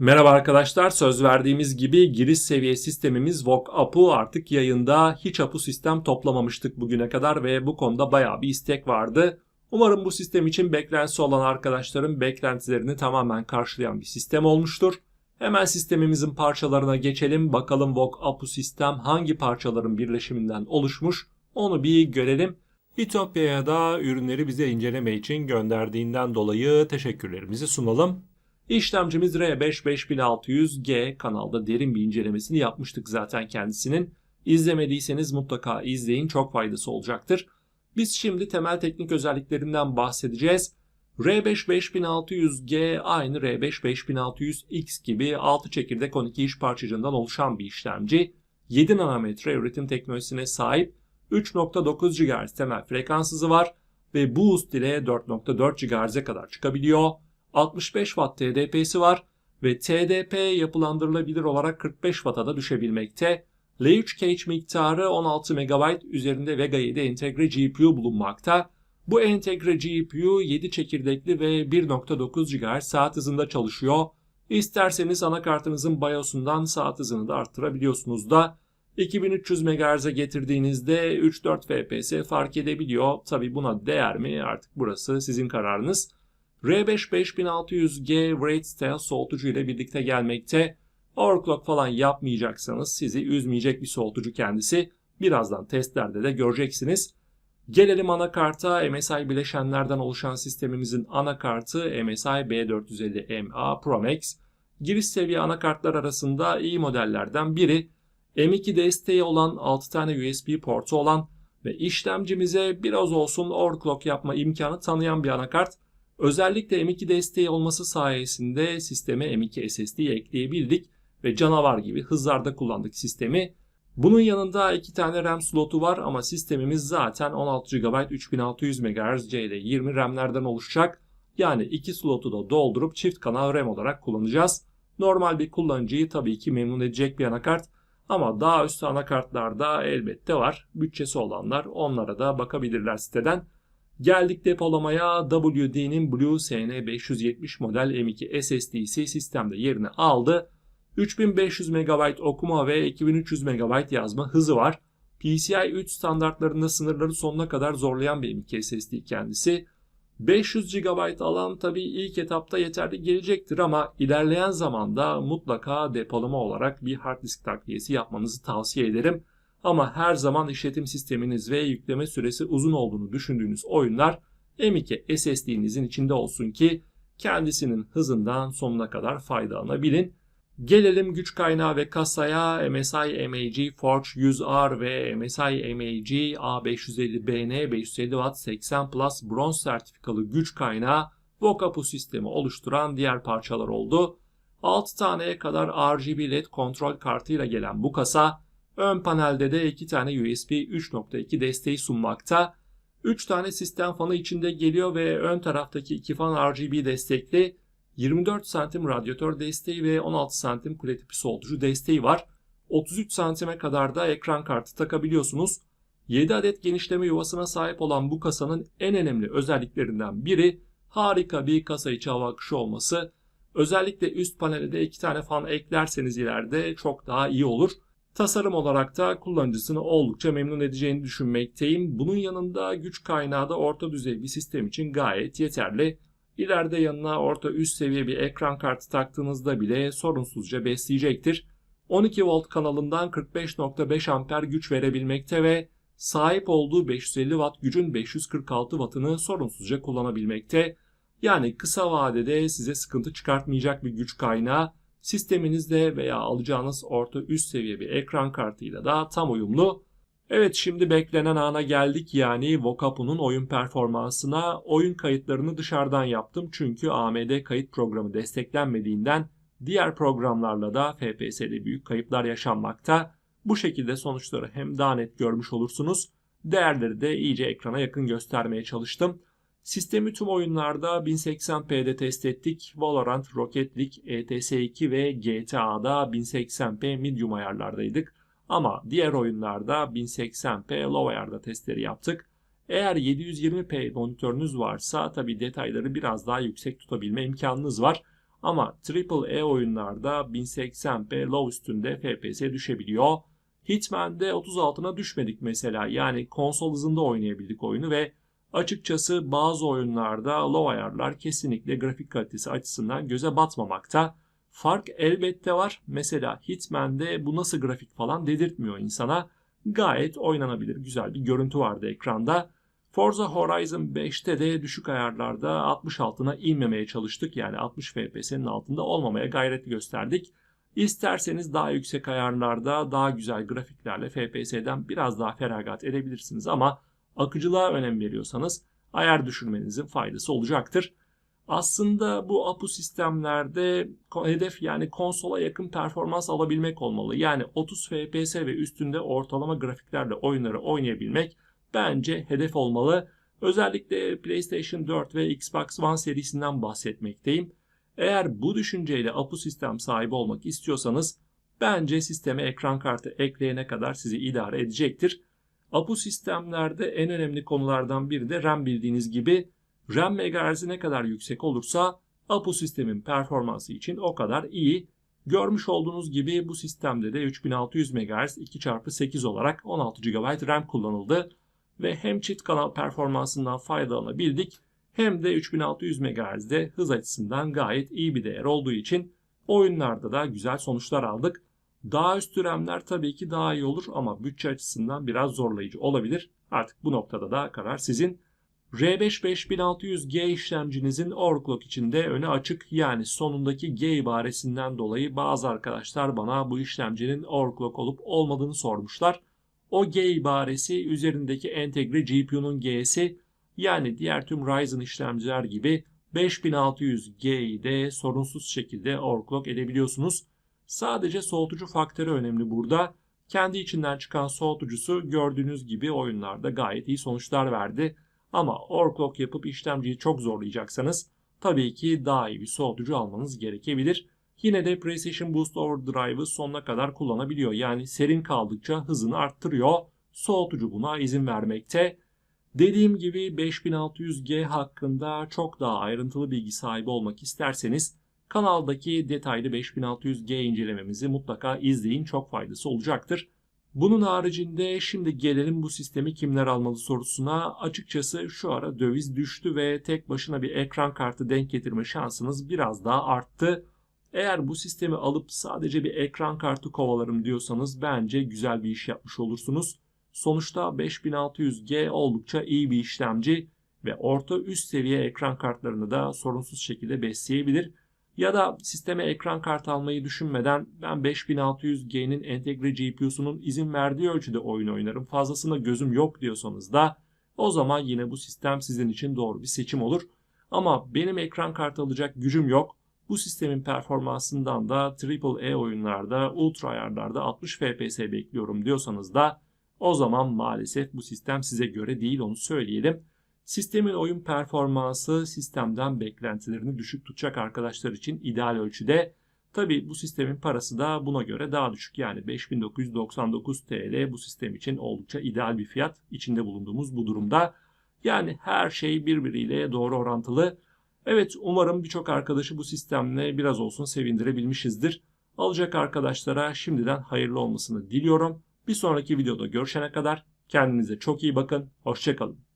Merhaba arkadaşlar, söz verdiğimiz gibi giriş seviye sistemimiz VOC APU artık yayında. Hiç APU sistem toplamamıştık bugüne kadar ve bu konuda bayağı bir istek vardı. Umarım bu sistem için beklentisi olan arkadaşların beklentilerini tamamen karşılayan bir sistem olmuştur. Hemen sistemimizin parçalarına geçelim. Bakalım VOC APU sistem hangi parçaların birleşiminden oluşmuş onu bir görelim. Ütopya'ya da ürünleri bize inceleme için gönderdiğinden dolayı teşekkürlerimizi sunalım. İşlemcimiz R5 5600G kanalda derin bir incelemesini yapmıştık zaten kendisinin. İzlemediyseniz mutlaka izleyin çok faydası olacaktır. Biz şimdi temel teknik özelliklerinden bahsedeceğiz. R5 5600G aynı R5 5600X gibi 6 çekirdek 12 iş parçacığından oluşan bir işlemci. 7 nanometre üretim teknolojisine sahip 3.9 GHz temel frekans hızı var ve boost ile 4.4 GHz'e kadar çıkabiliyor. 65 Watt TDP'si var ve TDP yapılandırılabilir olarak 45 Watt'a da düşebilmekte. L3 cache miktarı 16 MB üzerinde Vega 7 entegre GPU bulunmakta. Bu entegre GPU 7 çekirdekli ve 1.9 GHz saat hızında çalışıyor. İsterseniz anakartınızın BIOS'undan saat hızını da arttırabiliyorsunuz da. 2300 MHz'e getirdiğinizde 3-4 FPS fark edebiliyor. Tabi buna değer mi artık burası sizin kararınız. R5 5600G Wraith Style soğutucu ile birlikte gelmekte. Overclock falan yapmayacaksanız sizi üzmeyecek bir soğutucu kendisi. Birazdan testlerde de göreceksiniz. Gelelim anakarta. MSI bileşenlerden oluşan sistemimizin anakartı MSI B450MA Pro Max. Giriş seviye anakartlar arasında iyi modellerden biri. M2 desteği olan 6 tane USB portu olan ve işlemcimize biraz olsun overclock yapma imkanı tanıyan bir anakart. Özellikle M2 desteği olması sayesinde sisteme M2 SSD ekleyebildik ve canavar gibi hızlarda kullandık sistemi. Bunun yanında iki tane RAM slotu var ama sistemimiz zaten 16 GB 3600 MHz CD20 RAM'lerden oluşacak. Yani iki slotu da doldurup çift kanal RAM olarak kullanacağız. Normal bir kullanıcıyı tabii ki memnun edecek bir anakart ama daha üstü anakartlarda elbette var. Bütçesi olanlar onlara da bakabilirler siteden. Geldik depolamaya WD'nin Blue SN570 model M2 SSD'si sistemde yerini aldı. 3500 MB okuma ve 2300 MB yazma hızı var. PCI 3 standartlarında sınırları sonuna kadar zorlayan bir M2 SSD kendisi. 500 GB alan tabi ilk etapta yeterli gelecektir ama ilerleyen zamanda mutlaka depolama olarak bir hard disk takviyesi yapmanızı tavsiye ederim. Ama her zaman işletim sisteminiz ve yükleme süresi uzun olduğunu düşündüğünüz oyunlar M2 SSD'nizin içinde olsun ki kendisinin hızından sonuna kadar faydalanabilin. Gelelim güç kaynağı ve kasaya MSI MAG Forge 100R ve MSI MAG A550BN 550 Watt 80 Plus bronz sertifikalı güç kaynağı Vocapu sistemi oluşturan diğer parçalar oldu. 6 taneye kadar RGB LED kontrol kartıyla gelen bu kasa ön panelde de 2 tane USB 3.2 desteği sunmakta. 3 tane sistem fanı içinde geliyor ve ön taraftaki 2 fan RGB destekli 24 santim radyatör desteği ve 16 santim kule tipi soğutucu desteği var. 33 santime kadar da ekran kartı takabiliyorsunuz. 7 adet genişleme yuvasına sahip olan bu kasanın en önemli özelliklerinden biri harika bir kasa içi hava akışı olması. Özellikle üst panele de 2 tane fan eklerseniz ileride çok daha iyi olur. Tasarım olarak da kullanıcısını oldukça memnun edeceğini düşünmekteyim. Bunun yanında güç kaynağı da orta düzey bir sistem için gayet yeterli. İleride yanına orta üst seviye bir ekran kartı taktığınızda bile sorunsuzca besleyecektir. 12 volt kanalından 45.5 amper güç verebilmekte ve sahip olduğu 550 watt gücün 546 wattını sorunsuzca kullanabilmekte. Yani kısa vadede size sıkıntı çıkartmayacak bir güç kaynağı sisteminizde veya alacağınız orta üst seviye bir ekran kartıyla da tam uyumlu. Evet şimdi beklenen ana geldik yani Vocapu'nun oyun performansına. Oyun kayıtlarını dışarıdan yaptım çünkü AMD kayıt programı desteklenmediğinden diğer programlarla da FPS'de büyük kayıplar yaşanmakta. Bu şekilde sonuçları hem daha net görmüş olursunuz. Değerleri de iyice ekrana yakın göstermeye çalıştım. Sistemi tüm oyunlarda 1080p'de test ettik. Valorant, Rocket League, ETS2 ve GTA'da 1080p medium ayarlardaydık. Ama diğer oyunlarda 1080p low ayarda testleri yaptık. Eğer 720p monitörünüz varsa tabi detayları biraz daha yüksek tutabilme imkanınız var. Ama AAA oyunlarda 1080p low üstünde FPS düşebiliyor. Hitman'de 30 altına düşmedik mesela. Yani konsol hızında oynayabildik oyunu ve açıkçası bazı oyunlarda low ayarlar kesinlikle grafik kalitesi açısından göze batmamakta. Fark elbette var. Mesela Hitman'de bu nasıl grafik falan dedirtmiyor insana. Gayet oynanabilir güzel bir görüntü vardı ekranda. Forza Horizon 5'te de düşük ayarlarda 60 altına inmemeye çalıştık. Yani 60 FPS'nin altında olmamaya gayret gösterdik. İsterseniz daha yüksek ayarlarda daha güzel grafiklerle FPS'den biraz daha feragat edebilirsiniz ama akıcılığa önem veriyorsanız ayar düşürmenizin faydası olacaktır. Aslında bu APU sistemlerde hedef yani konsola yakın performans alabilmek olmalı. Yani 30 FPS ve üstünde ortalama grafiklerle oyunları oynayabilmek bence hedef olmalı. Özellikle PlayStation 4 ve Xbox One serisinden bahsetmekteyim. Eğer bu düşünceyle APU sistem sahibi olmak istiyorsanız bence sisteme ekran kartı ekleyene kadar sizi idare edecektir. APU sistemlerde en önemli konulardan biri de RAM bildiğiniz gibi RAM megahertz'i ne kadar yüksek olursa APU sistemin performansı için o kadar iyi. Görmüş olduğunuz gibi bu sistemde de 3600 MHz 2x8 olarak 16 GB RAM kullanıldı ve hem çift kanal performansından faydalanabildik hem de 3600 MHz'de hız açısından gayet iyi bir değer olduğu için oyunlarda da güzel sonuçlar aldık. Daha üst RAM'ler tabii ki daha iyi olur ama bütçe açısından biraz zorlayıcı olabilir. Artık bu noktada da karar sizin. R5 5600G işlemcinizin overclock içinde öne açık yani sonundaki G ibaresinden dolayı bazı arkadaşlar bana bu işlemcinin overclock olup olmadığını sormuşlar. O G ibaresi üzerindeki entegre GPU'nun G'si yani diğer tüm Ryzen işlemciler gibi 5600G'yi de sorunsuz şekilde overclock edebiliyorsunuz. Sadece soğutucu faktörü önemli burada. Kendi içinden çıkan soğutucusu gördüğünüz gibi oyunlarda gayet iyi sonuçlar verdi. Ama overclock yapıp işlemciyi çok zorlayacaksanız tabii ki daha iyi bir soğutucu almanız gerekebilir. Yine de Precision Boost Overdrive'ı sonuna kadar kullanabiliyor. Yani serin kaldıkça hızını arttırıyor. Soğutucu buna izin vermekte. Dediğim gibi 5600G hakkında çok daha ayrıntılı bilgi sahibi olmak isterseniz kanaldaki detaylı 5600G incelememizi mutlaka izleyin. Çok faydası olacaktır. Bunun haricinde şimdi gelelim bu sistemi kimler almalı sorusuna. Açıkçası şu ara döviz düştü ve tek başına bir ekran kartı denk getirme şansınız biraz daha arttı. Eğer bu sistemi alıp sadece bir ekran kartı kovalarım diyorsanız bence güzel bir iş yapmış olursunuz. Sonuçta 5600G oldukça iyi bir işlemci ve orta üst seviye ekran kartlarını da sorunsuz şekilde besleyebilir. Ya da sisteme ekran kartı almayı düşünmeden ben 5600G'nin entegre GPU'sunun izin verdiği ölçüde oyun oynarım. Fazlasına gözüm yok diyorsanız da o zaman yine bu sistem sizin için doğru bir seçim olur. Ama benim ekran kartı alacak gücüm yok. Bu sistemin performansından da AAA oyunlarda, ultra ayarlarda 60 FPS bekliyorum diyorsanız da o zaman maalesef bu sistem size göre değil onu söyleyelim. Sistemin oyun performansı sistemden beklentilerini düşük tutacak arkadaşlar için ideal ölçüde. Tabi bu sistemin parası da buna göre daha düşük yani 5999 TL bu sistem için oldukça ideal bir fiyat içinde bulunduğumuz bu durumda. Yani her şey birbiriyle doğru orantılı. Evet umarım birçok arkadaşı bu sistemle biraz olsun sevindirebilmişizdir. Alacak arkadaşlara şimdiden hayırlı olmasını diliyorum. Bir sonraki videoda görüşene kadar kendinize çok iyi bakın. Hoşçakalın.